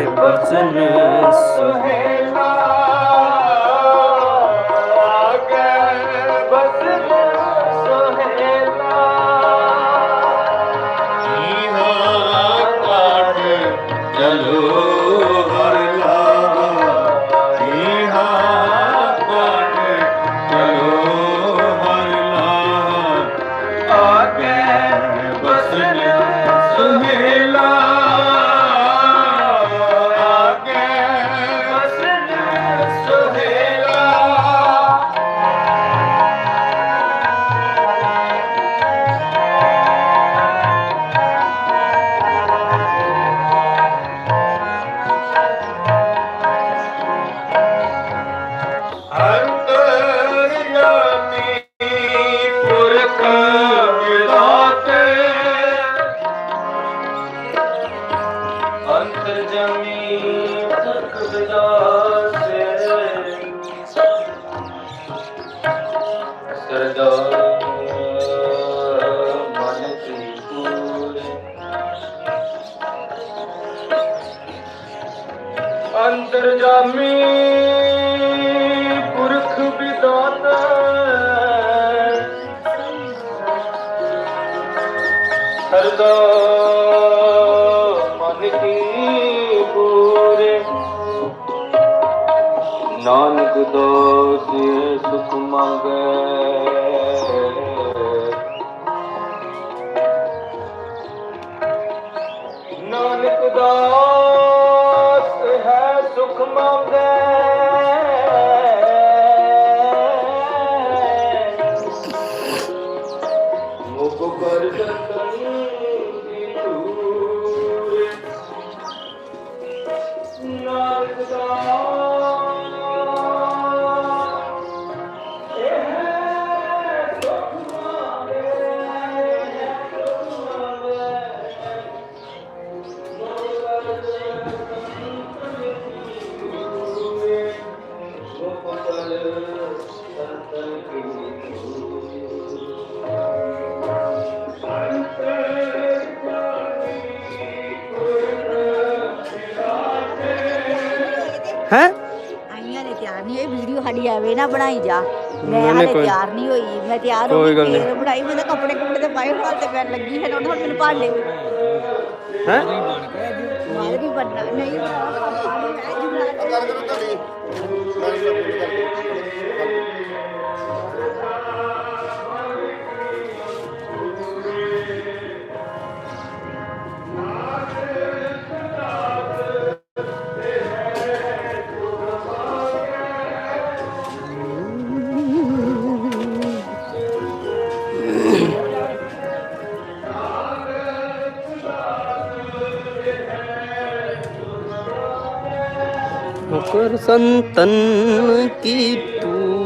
ਬਚਨ ਸੁਹੇਲਾ। ਸਰਦਾ ਮਨ ਕੀ ਪੂਰੇ। ਨਾਨਕ ਦੋਸਿ ਸੁਖ ਮੰਗੈ। ਐਵੇਂ ਨਾ ਬਣਾਈ ਜਾ। ਮੈਂ ਨਹੀਂ, ਹਾਲੇ ਕੋਈ- ਤਿਆਰ ਨਹੀਂ ਹੋਈ। ਮੈਂ ਤਿਆਰ ਹੋ ਕੋਈ ਕੇ ਗੱਲ ਨਹੀਂ। ਫੇਰ ਬਣਾਈ ਮੈਂ ਤਾਂ ਕੱਪੜੇ ਕੁਪੜੇ ਤੇ ਪਾਏ ਹਾਲ ਤੇ ਪੈਣ ਲੱਗੀ ਹੈ ਨਾ ਹੁਣ ਮੈਨੂੰ ਭਾਂਡੇ ਵੀ। ਹੈ? ਬਾਹਰ ਵੀ ਬਣਨਾ? ਨਹੀਂ ਗੱਲ ਕਰੋ ਤੁਹਾਡੀ। मुकर संतन की पूरे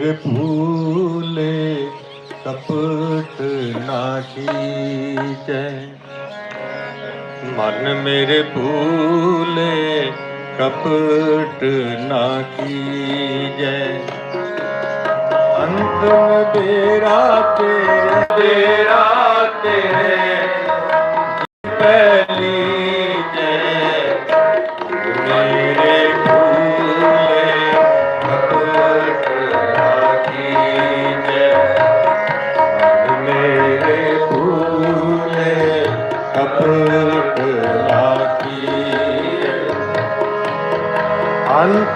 ਫਿਰ ਭੂਲੇ ਕਪਟ ਨਾ ਕੀਜੈ ਮਨ ਮੇਰੇ ਭੂਲੇ ਕਪਟ ਨਾ ਕੀਜੈ ਅੰਤ ਬੇਰਾ ਤੇਰੇ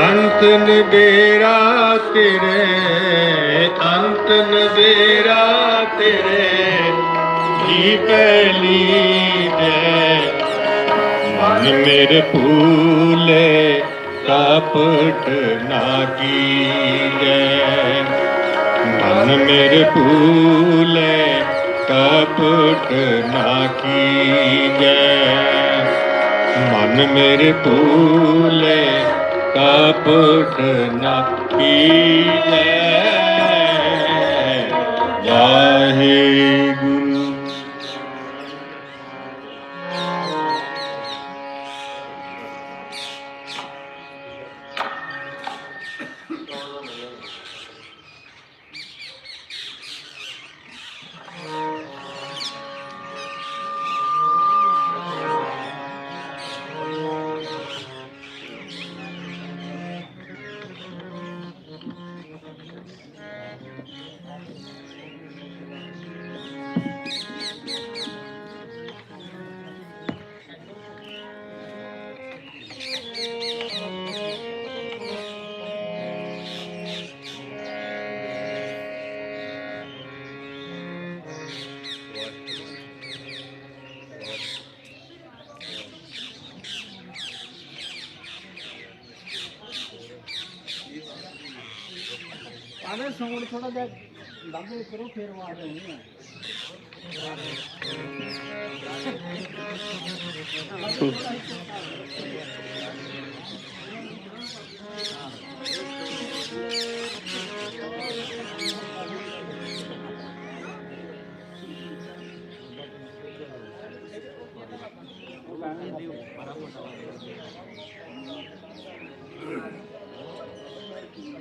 ਅੰਤ ਨਬੇਰਾ ਤੇਰੇ, ਅੰਤ ਨਬੇਰਾ ਤੇਰੇ, ਕੀ ਪਹਿਲੀ ਦੇ? ਮਨ ਮੇਰੇ ਭੂਲੇ, ਕਪਟ ਨਾ ਕੀਜੈ। ਮਨ ਮੇਰੇ ਭੂਲੇ, ਕਪਟ ਨਾ ਕੀਜੈ। ਮਨ ਮੇਰੇ ਭੂਲੇ ਕਪਟ ਨਾ ਕੀਜੈ ਵਾਹਿਗੁਰੂ ਆਨੇ ਸੌਣ ਥੋੜਾ ਜਿਹਾ ਲੱਗੇ ਕਰੋ ਫੇਰ ਆਵਾਜ਼ ਆਉਣੀ ਹੈ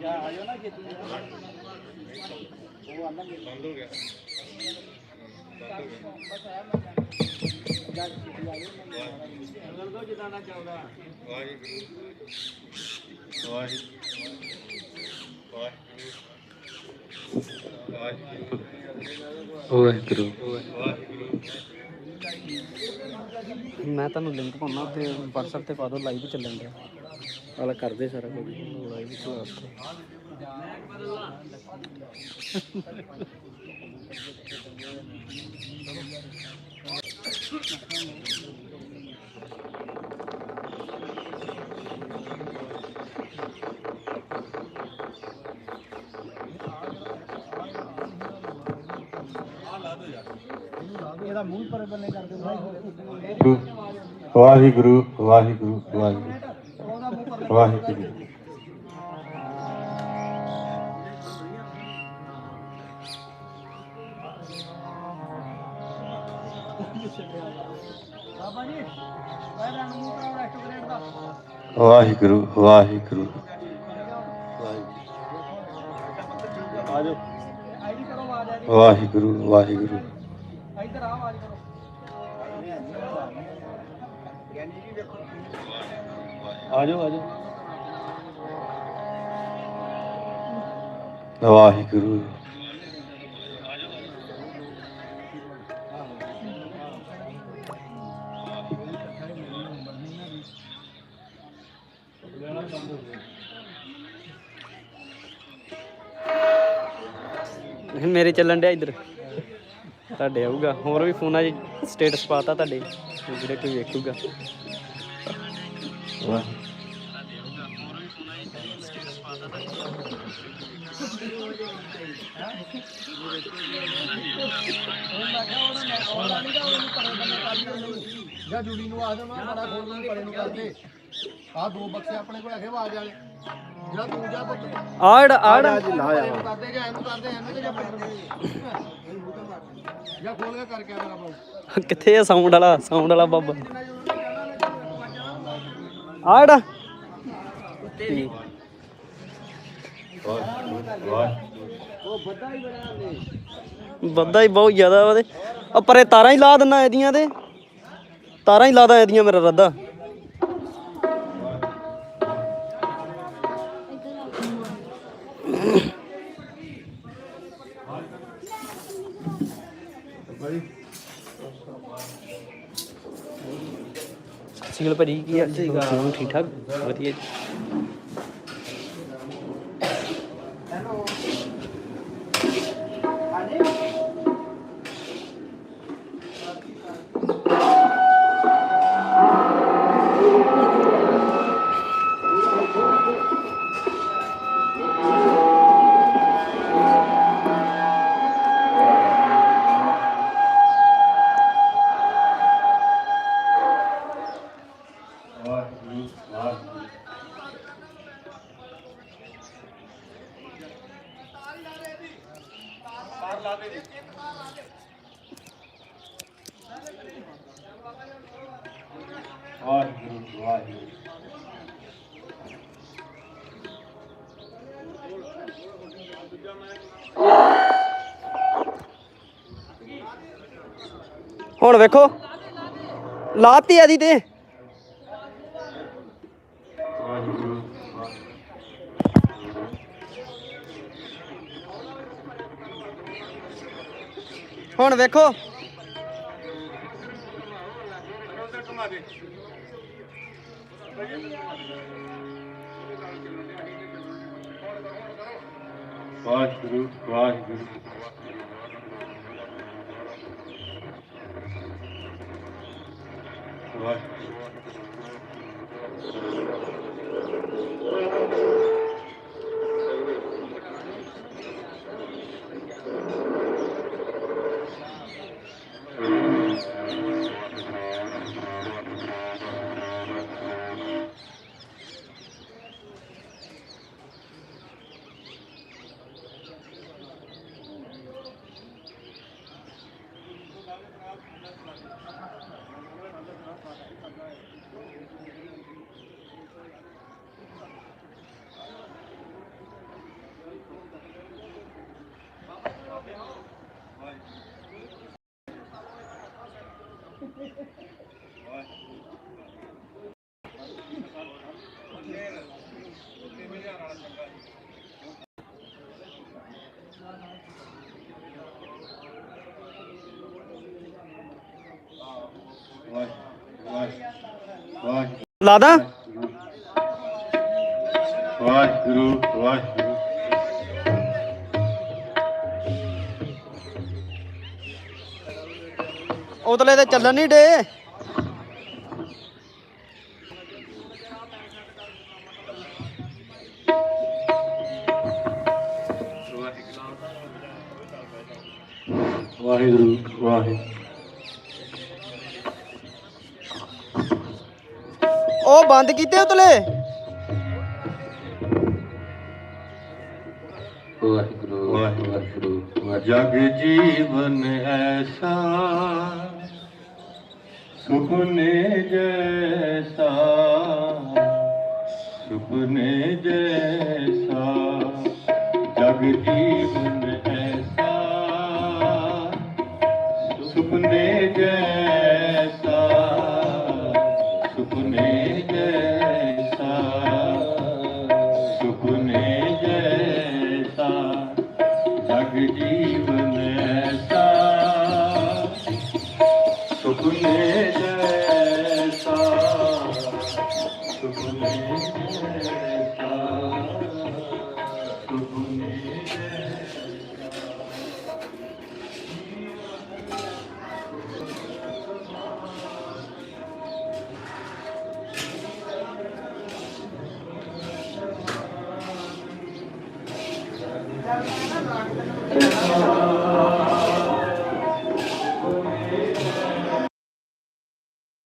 ਜਾ ਆ ਜਾਓ ਨਾ ਛੇਤੀ ਉਹ ਆਂਦਾ ਬੰਦ ਹੋ ਗਿਆ ਬੰਦ ਹੋ ਜਿੱਦਾਂ ਨਾ ਚੱਲਦਾ ਵਾਹਿਗੁਰੂ ਵਾਹਿਗੁਰੂ ਵਾਹਿਗੁਰੂ ਵਾਹਿਗੁਰੂ ਮੈਂ ਤੁਹਾਨੂੰ ਲਿੰਕ ਪਾਉਣਾ ਤੇ WhatsApp ਤੇ ਪਾ ਦਿਓ ਲਾਈਵ ਚੱਲਣ ਡਿਆ ਵਾਲਾ ਕਰਦੇ ਸਾਰਾ ਕੁਝ। ਲਾਈਵ ਚਲਾਸਤੇ ਇਹਦਾ ਮੂੰਹ ਪਰ ਬੰਨੇ ਕਰ ਦਿਓ ਵਾਹਿਗੁਰੂ ਵਾਹਿਗੁਰੂ ਵਾਹਿਗੁਰੂ। ਵਾਹਿਗੁਰੂ ਵਾਹਿਗੁਰੂ ਵਾਹਿਗੁਰੂ ਵਾਹਿਗੁਰੂ ਵਾਹਿਗੁਰੂ। ਆਜੋ। ਆਈਡੀ ਕਰੋ ਆਵਾਜ਼ ਆ ਰਹੀ ਆ ਕਰੋ ਆਜੋ ਆਜੋ। ਵਾਹਿਗੁਰੂ। ਮੇਰੇ ਚੱਲਣ ਡਿਆ ਇੱਧਰ? ਤੁਹਾਡੇ ਆਊਗਾ। ਹੋਰ ਵੀ ਫੋਨਾਂ 'ਚ ਸਟੇਟਸ ਪਾਤਾ ਤੁਹਾਡੇ। ਜਿਹੜੇ ਕੋਈ ਵੇਖੂਗਾ। ਜਾਂ ਜੁੜੀ ਨੂੰ ਆ ਜਾਣਾ ਬੜਾ ਖੋਲ ਨੂੰ ਪਰੇ ਨੂੰ ਕਰਦੇ ਆ ਦੋ ਬਕਸੇ ਆਪਣੇ ਕੋਲ ਹੈਗੇ ਆਵਾਜ਼ ਵਾਲੇ। ਜਿਹੜਾ ਤੂੰ ਜਾ ਪੁੱਤ। ਆੜ ਆੜ ਪਰੇ ਨੂੰ ਕਰਦੇ ਜਾਂ ਇਹਨੂੰ ਕਰਦੇ ਇਹਨੂੰ ਤੇ ਜਾਂ ਨੂੰ ਜਾਂ ਖੋਲ ਕੇ ਕਰਕੇ ਆ ਮੇਰਾ ਬਾਬੂ ਕਿੱਥੇ ਆ ਸਾਊਂਡ ਵਾਲਾ ਸਾਊਂਡ ਵਾਲਾ ਬਾਬਾ? ਆੜ ਠੀਕ। ਵੱਧਾ ਹੀ ਬਹੁਤ ਜ਼ਿਆਦਾ ਉਹਦੇ ਆ ਪਰੇ ਤਾਰਾਂ ਹੀ ਲਾ ਦਿੰਨਾ ਇਹਦੀਆਂ ਤੇ। ਤਾਰਾਂ ਹੀ ਲਾਦਾ ਇਹਦੀਆਂ ਮੇਰਾ ਰੱਦਾ। ਸਿਗਲ ਭਾਜੀ ਕੀ ਹਾਲ ਠੀਕ ਠਾਕ? ਵਧੀਆ ਜੀ। ਵਾਹਿਗੁਰੂ ਹੁਣ ਵੇਖੋ ਲਾਤੀ ਆਦੀ ਤੇ। ਹੁਣ ਵੇਖੋ ਵਾਹਿਗੁਰੂ ਵਾਹਿਗੁਰੂ। ਵਾਹਿਗੁਰੂ ਵਾਹਿਗੁਰੂ ਵਾਹਿਗੁਰੂ ਲਾਦਾ ਵਾਹਿਗੁਰੂ ਵਾਹਿਗੁਰੂ। ਉਤਲੇ ਤੇ ਚੱਲਣ ਨਹੀਂ ਡੇ ਵਾਹਿਗੁਰੂ ਵਾਹਿਗੁਰੂ। ਉਹ ਬੰਦ ਕੀਤੇ ਉਤਲੇ? ਵਾਹਿਗੁਰੂ ਵਾਹਿਗੁਰੂ। ਜਗ ਜੀਵਨ ਐਸਾ ਸੁਪਨੇ ਜੈਸਾ ਸੁਪਨੇ ਜੈਸਾ, ਜਗ ਜੀਵਨ ਐਸਾ ਸੁਪਨੇ ਜੈਸਾ